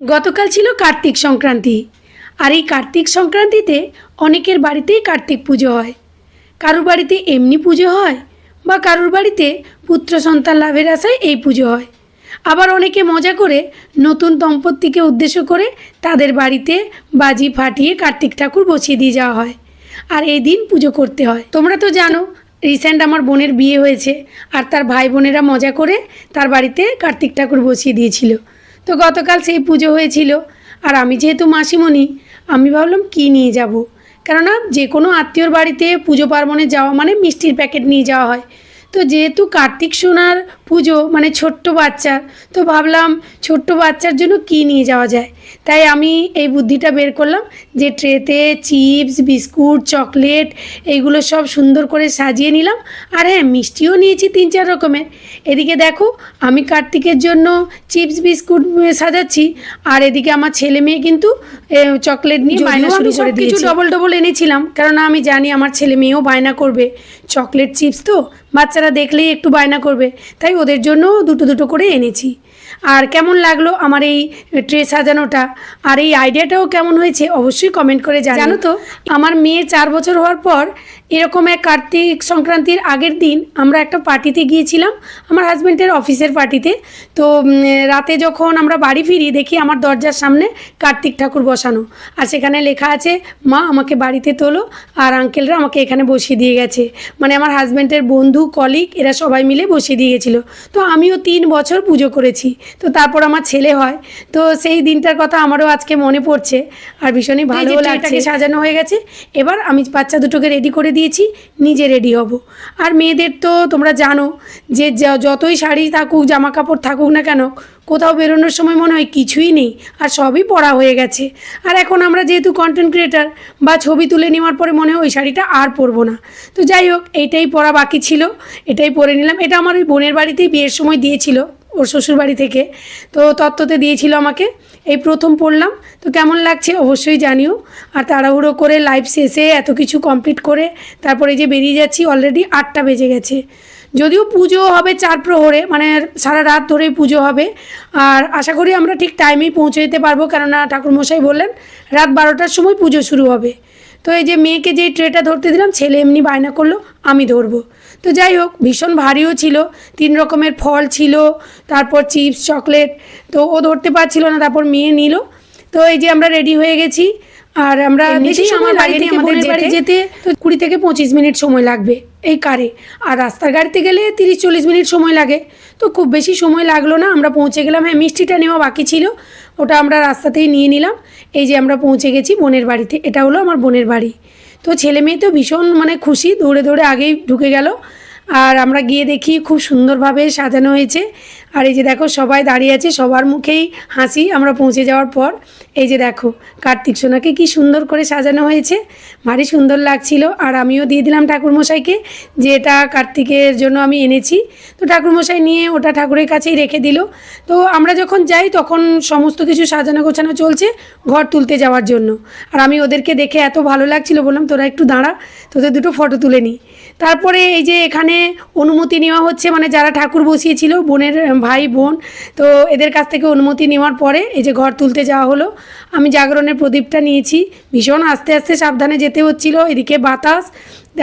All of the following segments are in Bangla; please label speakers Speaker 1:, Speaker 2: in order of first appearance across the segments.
Speaker 1: গতকাল ছিল কার্তিক সংক্রান্তি। আর এই কার্তিক সংক্রান্তিতে অনেকের বাড়িতেই কার্তিক পুজো হয়। কারুর বাড়িতে এমনি পুজো হয় বা কারুর বাড়িতে পুত্র সন্তান লাভের আশায় এই পুজো হয়। আবার অনেকে মজা করে নতুন দম্পতিকে উদ্দেশ্য করে তাদের বাড়িতে বাজি ফাটিয়ে কার্তিক ঠাকুর বসিয়ে দিয়ে যাওয়া হয় আর এই দিন পুজো করতে হয়। তোমরা তো জানো, রিসেন্ট আমার বোনের বিয়ে হয়েছে আর তার ভাই বোনেরা মজা করে তার বাড়িতে কার্তিক ঠাকুর বসিয়ে দিয়েছিল। তো গতকাল সেই পুজো হয়েছিল। আর আমি যেহেতু মাসিমণি, আমি ভাবলাম কি নিয়ে যাব? কেননা যে কোনো আত্মীয়র বাড়িতে পুজো পার্বণে যাওয়া মানে মিষ্টির প্যাকেট নিয়ে যাওয়া হয়। তো যেহেতু কার্তিক সোনার পুজো মানে ছোট্ট বাচ্চা। তো ভাবলাম ছোট্ট বাচ্চার জন্য কী নিয়ে যাওয়া যায়? তাই আমি এই বুদ্ধিটা বের করলাম যে ট্রেতে চিপস বিস্কুট চকলেট এইগুলো সব সুন্দর করে সাজিয়ে নিলাম। আর হ্যাঁ মিষ্টিও নিয়েছি তিন চার রকমের। এদিকে দেখো আমি কার্তিকের জন্য চিপস বিস্কুট সাজাচ্ছি। আর এদিকে আমার ছেলে মেয়ে কিন্তু চকলেট নিয়ে বায়না শুরু করে দিয়েছি। ডবল ডবল এনেছিলাম কেননা আমি জানি আমার ছেলে মেয়েও বায়না করবে। চকলেট চিপস তো বাচ্চারা দেখলেই একটু বায়না করবে। তাই ওদের জন্য দুটো দুটো করে এনেছি। আর কেমন লাগল আমার এই ট্রে সাজানোটা? আর এই আইডিয়াটাও কেমন হয়েছে অবশ্যই কমেন্ট করে জানো তো আমার মেয়ে চার বছর হওয়ার পর এরকম এক কার্তিক সংক্রান্তির আগের দিন আমরা একটা পার্টিতে গিয়েছিলাম আমার হাজব্যান্ডের অফিসের পার্টিতে। তো রাতে যখন আমরা বাড়ি ফিরি দেখি আমার দরজার সামনে কার্তিক ঠাকুর বসানো। আর সেখানে লেখা আছে মা আমাকে বাড়িতে তোলো আর আঙ্কেলরা আমাকে এখানে বসিয়ে দিয়ে গেছে। মানে আমার হাজব্যান্ডের বন্ধু কলিগ এরা সবাই মিলে বসিয়ে দিয়ে গেছিল। তো আমিও তিন বছর পুজো করেছি। তো তারপর আমার ছেলে হয়। তো সেই দিনটার কথা আমারও আজকে মনে পড়ছে। আর ভীষণই ভালো লাগছে। সাজানো হয়ে গেছে এবার আমি বাচ্চা দুটোকে রেডি করে দিয়েছি, নিজে রেডি হব। আর মেয়েদের তো তোমরা জানো যে যতই শাড়ি থাকুক জামা কাপড় থাকুক না কেন, কোথাও বেরোনোর সময় মনে হয় কিছুই নেই, আর সবই পরা হয়ে গেছে। আর এখন আমরা যেহেতু কন্টেন্ট ক্রিয়েটার বা ছবি তুলে নেওয়ার পরে মনে হয় ওই শাড়িটা আর পরবো না। তো যাই হোক এইটাই পরা বাকি ছিল, এটাই পরে নিলাম। এটা আমার ওই বোনের বাড়িতেই বিয়ের সময় দিয়েছিল। ওর শ্বশুর বাড়ি থেকে। তো তত্ত্বতে দিয়েছিল আমাকে, এই প্রথম পড়লাম, তো কেমন লাগছে অবশ্যই জানিও। আর তাড়াহুড়ো করে লাইভ শেষে এত কিছু কমপ্লিট করে তারপরে যে বেরিয়ে যাচ্ছি অলরেডি আটটা বেজে গেছে। যদিও পুজো হবে চার প্রহরে মানে সারা রাত ধরেই পুজো হবে। আর আশা করি আমরা ঠিক টাইমেই পৌঁছে যেতে পারব, কেননা ঠাকুরমশাই বললেন, রাত বারোটার সময় পুজো শুরু হবে। তো এই যে মেয়েকে যেই ট্রেটা ধরতে দিলাম ছেলে এমনি বায়না করল আমি ধরবো। তো যাই হোক ভীষণ ভারীও ছিল তিন রকমের ফল ছিল তারপর চিপস চকলেট তো ও ধরতে পারছিল না তারপর মেয়ে নিল। তো এই যে আমরা রেডি হয়ে গেছি আর আমরা বেশি সময় লাগেনি আমাদের বাড়ি যেতে তো কুড়ি থেকে পঁচিশ মিনিট সময় লাগবে। এই কারে। আর রাস্তার গাড়িতে গেলে তিরিশ চল্লিশ মিনিট সময় লাগে। তো খুব বেশি সময় লাগল না, আমরা পৌঁছে গেলাম। হ্যাঁ মিষ্টিটা নেওয়া বাকি ছিল, ওটা আমরা রাস্তাতেই নিয়ে নিলাম। এই যে আমরা পৌঁছে গেছি বোনের বাড়িতে, এটা হলো আমার বোনের বাড়ি। তো ছেলে মেয়ে তো ভীষণ মানে খুশি, দৌড়ে দৌড়ে আগেই ঢুকে গেল। আর আমরা গিয়ে দেখি খুব সুন্দরভাবে সাজানো হয়েছে। আর এই যে দেখো, সবাই দাঁড়িয়ে আছে, সবার মুখেই হাসি আমরা পৌঁছে যাওয়ার পর। এই যে দেখো, কার্তিক সোনাকে কি সুন্দর করে সাজানো হয়েছে। ভারী সুন্দর লাগছিল। আর আমিও দিয়ে দিলাম ঠাকুরমশাইকে, যে এটা কার্তিকের জন্য আমি এনেছি। তো ঠাকুরমশাই নিয়ে ওটা ঠাকুরের কাছেই রেখে দিল। তো আমরা যখন যাই, তখন সমস্ত কিছু সাজানো গোছানো চলছে ঘর তুলতে যাওয়ার জন্য। আর আমি ওদেরকে দেখে এত ভালো লাগছিল, বললাম, তোরা একটু দাঁড়া, তোদের দুটো ফটো তুলে নিই তারপরে এই যে এখানে অনুমতি নেওয়া হচ্ছে মানে যারা ঠাকুর বসিয়েছিল, বোনের ভাই, বোন, তো এদের কাছ থেকে অনুমতি নেওয়ার পরে এই যে ঘর তুলতে যাওয়া হলো। আমি জাগরণের প্রদীপটা নিয়েছি। ভীষণ আস্তে আস্তে সাবধানে যেতে হচ্ছিল, এদিকে বাতাস।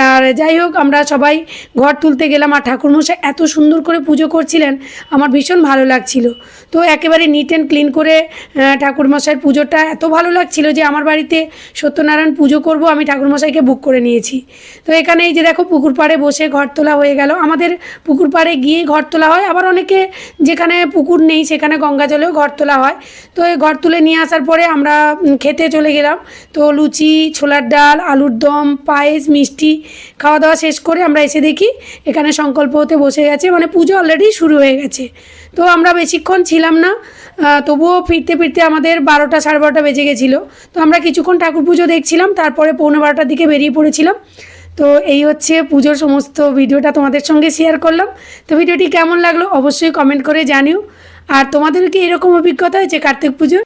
Speaker 1: আর যাই হোক, আমরা সবাই ঘর তুলতে গেলাম আর ঠাকুরমশাই এত সুন্দর করে পুজো করছিলেন, আমার ভীষণ ভালো লাগছিল। তো একেবারে নিট অ্যান্ড ক্লিন করে ঠাকুরমশাইয়ের পুজোটা এত ভালো লাগছিল যে আমার বাড়িতে সত্যনারায়ণ পুজো করব, আমি ঠাকুরমশাইকে বুক করে নিয়েছি। তো এখানে এই যে দেখো, পুকুর পাড়ে বসে ঘর তোলা হয়ে গেল। আমাদের পুকুর পাড়ে গিয়ে ঘর তোলা হয়। আবার অনেকে যেখানে পুকুর নেই, সেখানে গঙ্গা জলেও ঘর তোলা হয়। তো এই ঘর তুলে নিয়ে আসার পরে আমরা খেতে চলে গেলাম। তো লুচি, ছোলার ডাল, আলুর দম, পায়েস, মিষ্টি খাওয়া দাওয়া শেষ করে আমরা এসে দেখি এখানে সংকল্প হতে বসে গেছে। মানে পুজো অলরেডি শুরু হয়ে গেছে। তো আমরা বেশিক্ষণ ছিলাম না তবুও ফিরতে ফিরতে আমাদের বারোটা সাড়ে বারোটা বেজে গেছিল। তো আমরা কিছুক্ষণ ঠাকুর পুজো দেখছিলাম, তারপরে পৌনে বারোটার দিকে বেরিয়ে পড়েছিলাম। তো এই হচ্ছে পুজোর সমস্ত ভিডিওটা তোমাদের সঙ্গে শেয়ার করলাম। তো ভিডিওটি কেমন লাগল অবশ্যই কমেন্ট করে জানিও। আর তোমাদের কি এরকম অভিজ্ঞতা হয়েছে কার্তিক পুজোর?